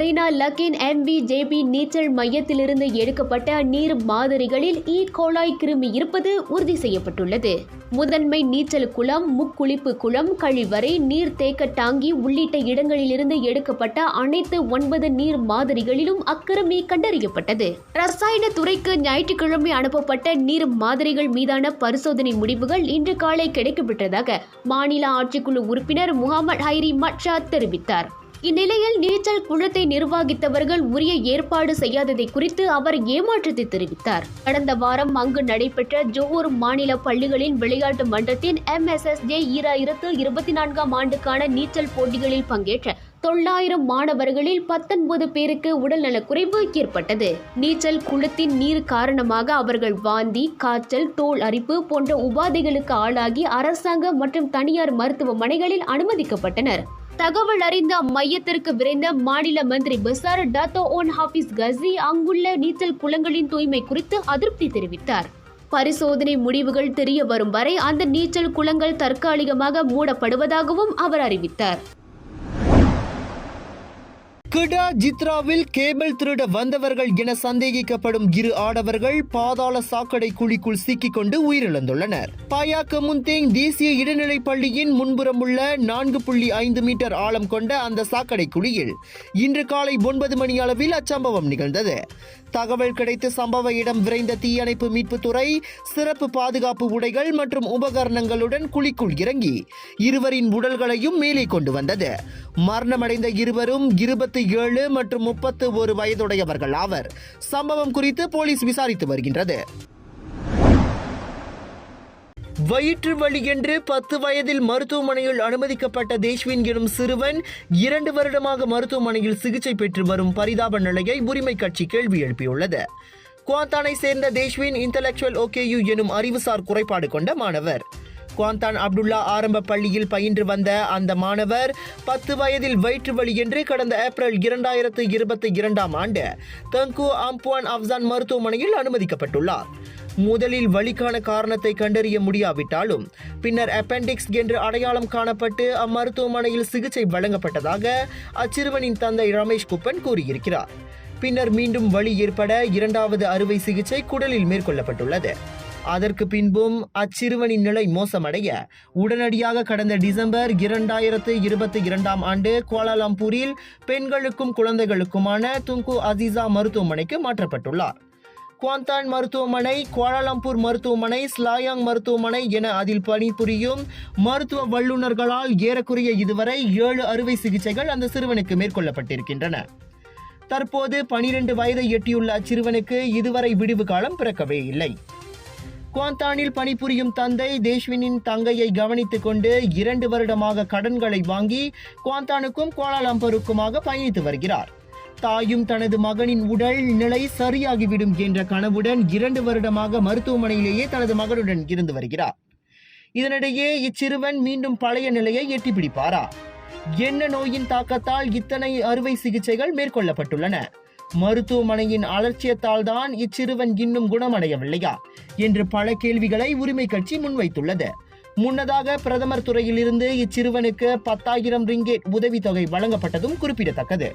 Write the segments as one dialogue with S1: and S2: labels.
S1: Arena லக்கின் எம்விஜேபி நீச்சல் மையத்திலிருந்து எடுக்கப்பட்ட நீர் மாதிரிகளில் e. ஈ கோலாய் கிருமி இருப்பது உறுதி செய்யப்பட்டுள்ளது. முதன்மை நீச்சல் குளம் முக்குளிப்பு குளம் கழிவறை நீர் தேக்க டாங்கி உள்ளிட்ட இடங்களிலிருந்து எடுக்கப்பட்ட அனைத்து ஒன்பது நீர் மாதிரிகளிலும் அக்கிருமி கண்டறியப்பட்டது. ரசாயன துறைக்கு ஞாயிற்றுக்கிழமை அனுப்பப்பட்ட நீர் மாதிரிகள் மீதான பரிசோதனை முடிவுகள் இன்று காலை கிடைக்கப்பெற்றதாக மாநில ஆட்சிக்குழு உறுப்பினர் முகமது ஹைரி மட்ஷா தெரிவித்தார். இந்நிலையில் நீச்சல் குளத்தை நிர்வகித்தவர்கள் உரிய ஏற்பாடு செய்யாததை குறித்து அவர் ஏமாற்றத்தை தெரிவித்தார். கடந்த வாரம் அங்கு நடைபெற்ற ஜோஹூர் மாநில பள்ளிகளின் விளையாட்டு மன்றத்தின் எம்எஸ்எஸ்ஜே ஈராயிரத்து இருபத்தி நான்காம் ஆண்டுக்கான நீச்சல் போட்டிகளில் பங்கேற்ற தொள்ளாயிரம் மாணவர்களில் பத்தொன்பது பேருக்கு உடல்நலக்குறைவு ஏற்பட்டது. நீச்சல் குளத்தின் நீர் காரணமாக அவர்கள் வாந்தி காய்ச்சல் தோல் அரிப்பு போன்ற உபாதைகளுக்கு ஆளாகி அரசாங்க மற்றும் தனியார் மருத்துவமனைகளில் அனுமதிக்கப்பட்டனர். தகவல் அறிந்த அம்மையத்திற்கு விரைந்த மாநில மந்திரி Besar Dato Onn Hafiz Ghazi அங்குள்ள நீச்சல் குளங்களின் தூய்மை குறித்து அதிருப்தி தெரிவித்தார். பரிசோதனை முடிவுகள் தெரிய வரும் வரை அந்த நீச்சல் குளங்கள் தற்காலிகமாக மூடப்படுவதாகவும் அவர் அறிவித்தார்.
S2: கிடா ஜித்ராவில் கேபிள் திருட வந்தவர்கள் என சந்தேகிக்கப்படும் இரு ஆடவர்கள் பாதாள சாக்கடை குழிக்குள் சிக்கிக்கொண்டு உயிரிழந்துள்ளனர். பாயாக்கமுந்தேங் தேசிய இடைநிலைப் பள்ளியின் முன்புறம் உள்ள நான்கு புள்ளி ஐந்து மீட்டர் ஆழம் கொண்ட அந்த சாக்கடை குழியில் இன்று காலை ஒன்பது மணி அளவில் அச்சம்பவம் நிகழ்ந்தது. தகவல் கிடைத்து சம்பவ இடம் விரைந்த தீயணைப்பு மீட்புத்துறை சிறப்பு பாதுகாப்பு உடைகள் மற்றும் உபகரணங்களுடன் குழிக்குள் இறங்கி இருவரின் உடல்களையும் மேலே கொண்டு வந்தது. மரணமடைந்த இருவரும் இருபத்தி ஏழு மற்றும் முப்பத்து ஒரு வயதுடையவர்கள் ஆவர். சம்பவம் குறித்து போலீஸ் விசாரித்து வருகின்றது. வயிற்று வலி என்று பத்து வயதில் மருத்துவமனையில் அனுமதிக்கப்பட்ட தேஷ்வின் எனும் சிறுவன் இரண்டு வருடமாக மருத்துவமனையில் சிகிச்சை பெற்று வரும் பரிதாப நிலையை உரிமை கட்சி கேள்வி எழுப்பியுள்ளது. குவாத்தானை சேர்ந்த தேஷ்வின் இன்டலெக்சுவல் ஓகேயு எனும் அறிவுசார் குறைபாடு கொண்ட மாணவர். குவாந்தான் அப்துல்லா ஆரம்ப பள்ளியில் பயின்று வந்த அந்த மாணவர் பத்து வயதில் வயிற்று வலி என்று கடந்த ஏப்ரல் இரண்டாயிரத்து இருபத்தி இரண்டாம் ஆண்டு தங்கு ஆம்புவான் அப்சான் மருத்துவமனையில் அனுமதிக்கப்பட்டுள்ளார். முதலில் வலிக்கான காரணத்தை கண்டறிய முடியாவிட்டாலும் பின்னர் அப்பெண்டிக்ஸ் என்று அடையாளம் காணப்பட்டு அம்மருத்துவமனையில் சிகிச்சை வழங்கப்பட்டதாக அச்சிறுவனின் தந்தை ரமேஷ் குப்பன் கூறியிருக்கிறார். பின்னர் மீண்டும் வலி ஏற்பட இரண்டாவது அறுவை சிகிச்சை குடலில் மேற்கொள்ளப்பட்டுள்ளது. அதற்கு பின்பும் அச்சிறுவனின் நிலை மோசமடைய உடனடியாக கடந்த டிசம்பர் இரண்டாயிரத்து இருபத்தி இரண்டாம் ஆண்டு கோலாலம்பூரில் பெண்களுக்கும் குழந்தைகளுக்குமான துங்கு அசீசா மருத்துவமனைக்கு மாற்றப்பட்டுள்ளார். குவாந்தான் மருத்துவமனை கோலாலம்பூர் மருத்துவமனை ஸ்லாயாங் மருத்துவமனை என அதில் பணிபுரியும் மருத்துவ வல்லுநர்களால் ஏறக்குறைய இதுவரை ஏழு அறுவை சிகிச்சைகள் அந்த சிறுவனுக்கு மேற்கொள்ளப்பட்டிருக்கின்றன. தற்போது பனிரெண்டு வயதை எட்டியுள்ள அச்சிறுவனுக்கு இதுவரை விடிவு காலம் பிறக்கவே இல்லை. குவாந்தானில் பணிபுரியும் தந்தை தேஷ்வினின் தங்கையை கவனித்துக் கொண்டு இரண்டு வருடமாக கடன்களை வாங்கி குவாந்தானுக்கும் கோலாலம்பருக்குமாக பயணித்து வருகிறார். தாயும் தனது மகனின் உடல் நிலை சரியாகிவிடும் என்ற கனவுடன் இரண்டு வருடமாக மருத்துவமனையிலேயே தனது மகனுடன் இருந்து வருகிறார். இதனிடையே இச்சிறுவன் மீண்டும் பழைய நிலையை எட்டிப்பிடிப்பாரா? என்ன நோயின் தாக்கத்தால் இத்தனை அறுவை சிகிச்சைகள் மேற்கொள்ளப்பட்டுள்ளன? மருத்துவமனையின் அலட்சியத்தால் தான் இச்சிறுவன் இன்னும் குணமடையவில்லையா என்று பல கேள்விகளை உரிமை கட்சி முன்வைத்துள்ளது. முன்னதாக பிரதமர் துறையிலிருந்து இச்சிறுவனுக்கு பத்தாயிரம் ரிங்கேட் உதவித்தொகை வழங்கப்பட்டதும் குறிப்பிடத்தக்கது.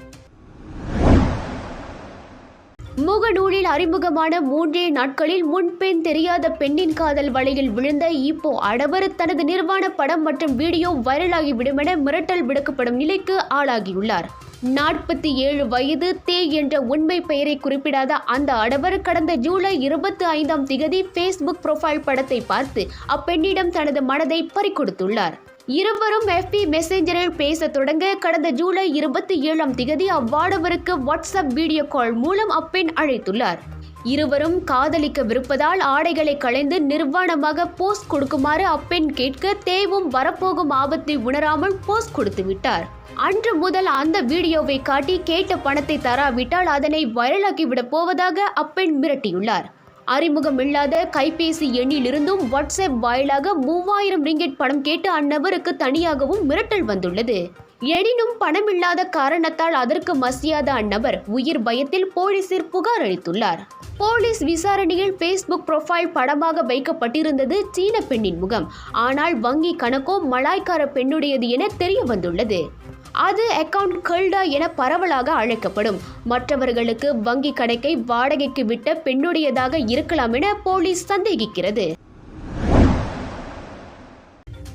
S1: முகநூலில் அறிமுகமான மூன்றே நாட்களில் முன்பெண் தெரியாத பெண்ணின் காதல் வலையில் விழுந்த இப்போ அடவர் தனது நிர்வாண படம் மற்றும் வீடியோ வைரலாகிவிடும் என மிரட்டல் விடுக்கப்படும் நிலைக்கு ஆளாகியுள்ளார். நாற்பத்தி ஏழு வயது தே என்ற உண்மை பெயரை குறிப்பிடாத அந்த அடவர் கடந்த ஜூலை இருபத்தி ஐந்தாம் திகதி ஃபேஸ்புக் ப்ரொஃபைல் படத்தை பார்த்து அப்பெண்ணிடம் தனது மனதை பறிகொடுத்துள்ளார். இருவரும் எஃபி மெசேஞ்சரில் பேச தொடங்க கடந்த ஜூலை இருபத்தி ஏழாம் திகதி அவ்வாடவருக்கு வாட்ஸ்அப் வீடியோ கால் மூலம் அப்பெண் அழைத்துள்ளார். இருவரும் காதலிக்கவிருப்பதால் ஆடைகளை களைந்து நிர்வாணமாக போஸ்ட் கொடுக்குமாறு அப்பெண் கேட்க தேவும் வரப்போகும் ஆபத்தை உணராமல் போஸ்ட் கொடுத்து விட்டார். அன்று முதல் அந்த வீடியோவை காட்டி கேட்ட பணத்தை தராவிட்டால் அதனை வைரலாக்கி விட போவதாக அப்பெண் மிரட்டியுள்ளார். அறிமுகம் இல்லாத கைபேசி எண்ணிலிருந்தும் வாட்ஸ்அப் வாயிலாக மூவாயிரம் ரிங்கெட் பணம் கேட்டு அந்நபருக்கு தனியாகவும் மிரட்டல் வந்துள்ளது. எனினும் பணமில்லாத காரணத்தால் அதற்கு மசியாத அந்நபர் உயிர் பயத்தில் போலீசில் புகார் அளித்துள்ளார். போலீஸ் விசாரணையில் ஃபேஸ்புக் ப்ரொஃபைல் படமாக வைக்கப்பட்டிருந்தது சீன பெண்ணின் முகம். ஆனால் வங்கி கணக்கோ மலாய்க்கார பெண்ணுடையது என தெரிய வந்துள்ளது அது அக்கவுண்ட் கல்டா என பரவலாக அழைக்கப்படும். மற்றவர்களுக்கு வங்கி கணக்கை வாடகைக்கு விட்ட பெண்ணுடையதாக இருக்கலாம் என போலீஸ் சந்தேகிக்கிறது.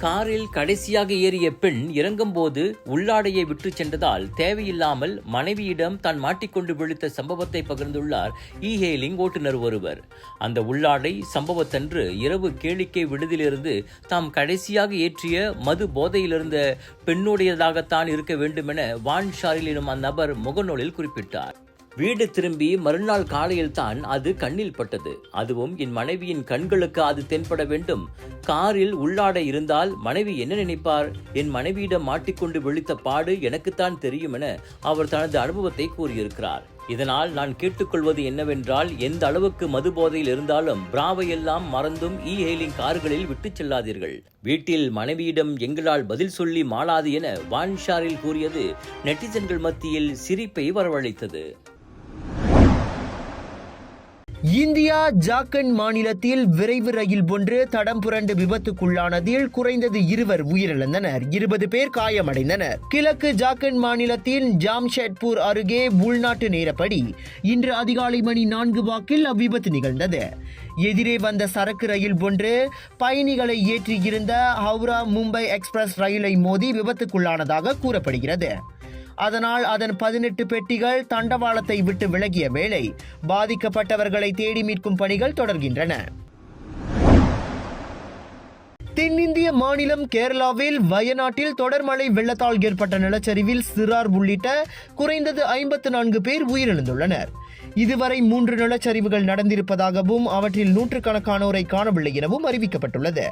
S3: காரில் கடைசியாக ஏறிய பெண் இறங்கும்போது உள்ளாடையை விட்டுச் சென்றதால் தேவையில்லாமல் மனைவியிடம் தான் மாட்டிக்கொண்டு விழுத்த சம்பவத்தை பகிர்ந்துள்ளார் இ. ஹேலிங் ஓட்டுநர் ஒருவர். அந்த உள்ளாடை சம்பவத்தன்று இரவு கேளிக்கை விடுதியிலிருந்து தாம் கடைசியாக ஏற்றிய மது போதையிலிருந்த பெண்ணுடையதாகத்தான் இருக்க வேண்டுமென வான் ஷாரில் எனும் அந்நபர் முகநூலில் குறிப்பிட்டார். வீடு திரும்பி மறுநாள் காலையில் தான் அது கண்ணில் பட்டது. அதுவும் என் மனைவியின் கண்களுக்கு அது தென்பட வேண்டும். காரில் உள்ளாடை இருந்தால் மனைவி என்ன நினைப்பார்? என் மனைவியிடம் மாட்டிக்கொண்டு விழித்த பாடு எனக்குத்தான் தெரியும் என அவர் தனது அனுபவத்தை கூறியிருக்கிறார். இதனால் நான் கேட்டுக்கொள்வது என்னவென்றால் எந்த அளவுக்கு மது போதையில் இருந்தாலும் பிராவை எல்லாம் மறந்தும் இ ஹெயிலிங் கார்களில் விட்டுச் செல்லாதீர்கள். வீட்டில் மனைவியிடம் எங்களால் பதில் சொல்லி மாளாது என வான்ஷாரில் கூறியது நெட்டிசன்கள் மத்தியில் சிரிப்பை வரவழைத்தது.
S2: இந்தியா ஜார்க்கண்ட் மாநிலத்தில் விரைவு ரயில் ஒன்று தடம் புரண்டு விபத்துக்குள்ளானதில் குறைந்தது இருவர் உயிரிழந்தனர். இருபது பேர் காயமடைந்தனர். கிழக்கு ஜார்க்கண்ட் மாநிலத்தின் ஜாம்ஷெட்பூர் அருகே உள்நாட்டு நேரப்படி இன்று அதிகாலை மணி நான்கு வாக்கில் அவ்விபத்து நிகழ்ந்தது. எதிரே வந்த சரக்கு ரயில் ஒன்று பயணிகளை ஏற்றியிருந்த ஹவுரா மும்பை எக்ஸ்பிரஸ் ரயிலை மோதி விபத்துக்குள்ளானதாக கூறப்படுகிறது. அதனால் அதன் பதினெட்டு பெட்டிகள் தண்டவாளத்தை விட்டு விலகிய வேளை பாதிக்கப்பட்டவர்களை தேடி மீட்கும் பணிகள் தொடர்கின்றன. தென்னிந்திய மாநிலம் கேரளாவில் வயநாட்டில் தொடர் மழை வெள்ளத்தால் ஏற்பட்ட நிலச்சரிவில் சிறார் உள்ளிட்ட குறைந்தது ஐம்பத்து நான்கு பேர் உயிரிழந்துள்ளனர். இதுவரை மூன்று நிலச்சரிவுகள் நடந்திருப்பதாகவும் அவற்றில் நூற்றுக்கணக்கானோரை காணவில்லை எனவும் அறிவிக்கப்பட்டுள்ளது.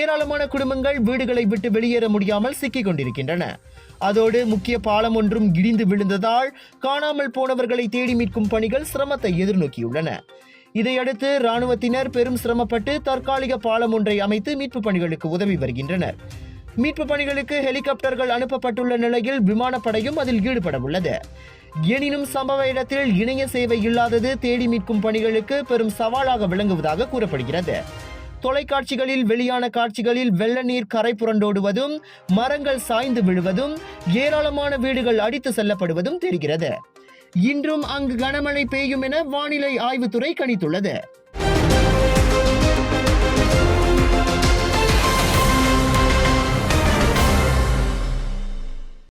S2: ஏராளமான குடும்பங்கள் வீடுகளை விட்டு வெளியேற முடியாமல் சிக்கிக் கொண்டிருக்கின்றன. அதோடு முக்கிய பாலம் ஒன்றும் இடிந்து விழுந்ததால் காணாமல் போனவர்களை தேடி மீட்கும் பணிகள் சிரமத்தை எதிர்நோக்கியுள்ளன. இதையடுத்து ராணுவத்தினர் பெரும் சிரமப்பட்டு தற்காலிக பாலம் ஒன்றை அமைத்து மீட்பு பணிகளுக்கு உதவி வருகின்றனர். மீட்பு பணிகளுக்கு ஹெலிகாப்டர்கள் அனுப்பப்பட்டுள்ள நிலையில் விமானப்படையும் அதில் ஈடுபட உள்ளது. எனினும் சம்பவ இடத்தில் இணைய சேவை இல்லாதது தேடி மீட்கும் பணிகளுக்கு பெரும் சவாலாக விளங்குவதாக கூறப்படுகிறது. தொலைக்காட்சிகளில் வெளியான காட்சிகளில் வெள்ள நீர் கரை புரண்டோடுவதும் மரங்கள் சாய்ந்து விழுவதும் ஏராளமான வீடுகள் அடித்து செல்லப்படுவதும் தெரிகிறது. இன்றும் அங்கு கனமழை பெய்யும் என வானிலை ஆய்வுத்துறை கணித்துள்ளது.